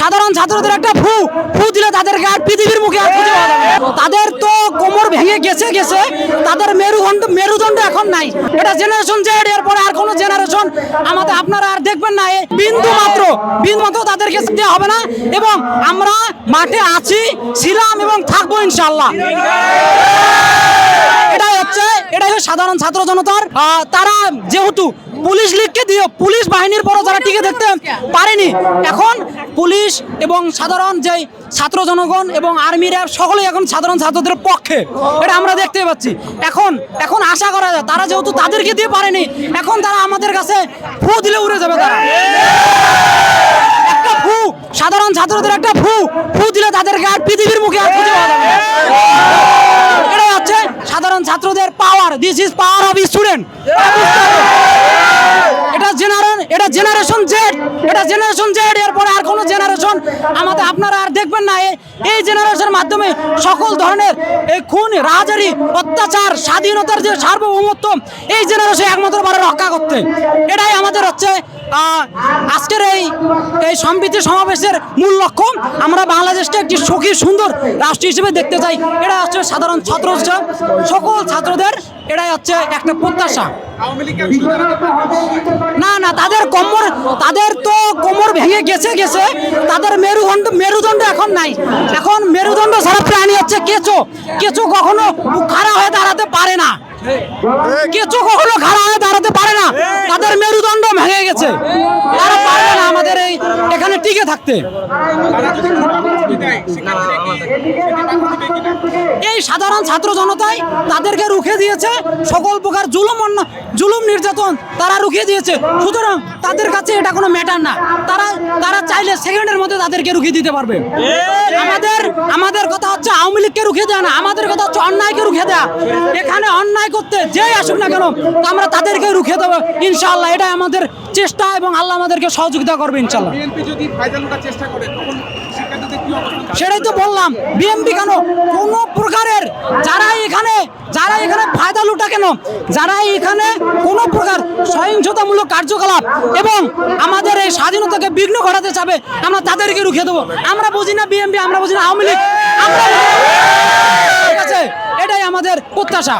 সাধারণ ছাত্রদের একটা ফু ফু দিলে তাদেরকে আর পৃথিবীর মুখে আর খুঁজে পাওয়া যাবে তাদের তো কোমর ভেঙে গেছে গেছে, তাদের মেরুদণ্ড মেরুদণ্ড এখন নাই। এটা জেনারেশন জেড এর পরে আর কোনো জেনারেশন আমাদের আপনারা আর দেখবেন না। বিন্দু মাত্র বিন্দু মাত্র তাদেরকে দেওয়া হবে না। এবং আমরা মাঠে আছি, ছিলাম এবং থাকব ইনশাল্লাহ এটাই হচ্ছে এটাই হচ্ছে সাধারণ ছাত্র জনতার তারা যেহেতু পুলিশ লীগকে দিয়ে, পুলিশ বাহিনীর পরও যারা টিকে দেখতে পারেনি। এখন পুলিশ এবং সাধারণ যে ছাত্র জনগণ এবং আর্মি র্যাব সকলেই এখন সাধারণ ছাত্রদের পক্ষে। এটা আমরা দেখতে পাচ্ছি। এখন এখন আশা করা যায়, তারা যেহেতু তাদেরকে দিয়ে পারেনি, এখন তারা আমাদের কাছে ফু দিলে উড়ে যাবে তারা। একটা ফু, সাধারণ ছাত্রদের একটা ফু ফু দিলে তাদেরকে আর পৃথিবীর মুখে আর খুঁজে পাওয়া যাবে না। এটাই হচ্ছে সাধারণ ছাত্রদের power this is power of student এটা জেনারেশন এটা জেনারেশন জেড এটা জেনারেশন জেড এর পরে আর কোনো জেনারেশন আমাদের আপনারা আর দেখবেন না এ- এই জেনারেশনের মাধ্যমে সকল ধরনের এই খুন রাজারি অত্যাচার স্বাধীনতার যে সার্বভৌমত্ব এই জেনারেশন একমাত্র পারে রক্ষা করতে। এটাই আমাদের হচ্ছে আহ, আজকের এই এই সম্প্রীতি সমাবেশের মূল লক্ষ্য। আমরা বাংলাদেশকে একটি সুখী সুন্দর রাষ্ট্র হিসেবে দেখতে চাই। এটা হচ্ছে সাধারণ ছাত্র সকল ছাত্রদের এটাই হচ্ছে একটা প্রত্যাশা। না না, তাদের কোমর, তাদের তো কোমর ভেঙে গেছে গেছে। তাদের মেরুদণ্ড মেরুদণ্ড এখন নাই। এখন মেরুদণ্ড ছাড়া প্রাণী হচ্ছে কেঁচো। কেঁচো কখনো খাড়া হয়ে দাঁড়াতে পারে না। কেঁচো কখনো খাড়া হয়ে দাঁড়াতে পারে না। তাদের মেরুদণ্ড ভেঙে গেছে। তারা না আমাদের এই, এখানে টিকে থাকতে। এই সাধারণ ছাত্র জনতাই তাদেরকে রুখে দিয়েছে। সকল প্রকার জুলুম জুলুম নির্যাতন তারা রুখে দিয়েছে। সুতরাং তাদের কাছে এটা কোনো ম্যাটার না। তারা তারা চাইলে সেকেন্ডের মধ্যে তাদেরকে রুখে দিতে পারবে। আমাদের আমাদের কথা হচ্ছে আওয়ামী লীগকে রুখে দেওয়া না। আমাদের কথা হচ্ছে অন্যায়কে রুখে দেওয়া এখানে অন্যায় করতে যেই আসুক না কেন, আমরা তাদেরকে রুখে দেবো। ইনশাআল্লাহ এটাই আমাদের চেষ্টা এবং আল্লাহ আমাদেরকে সহযোগিতা করবে ইনশাআল্লাহ। যদি চেষ্টা করে সেটাই তো বললাম বিএমপি কেন? কোন প্রকারের যারা এখানে যারা এখানে ফায়দা লুটা কেন? যারা এখানে কোন প্রকার সহিংসতামূলক কার্যকলাপ এবং আমাদের এই স্বাধীনতাকে বিঘ্ন ঘটাতে চাবে, আমরা তাদেরকে রুখে দেবো। আমরা বুঝি না বিএমপি আমরা বুঝি না আওয়ামী লীগ, আমরা এটাই আমাদের প্রত্যাশা।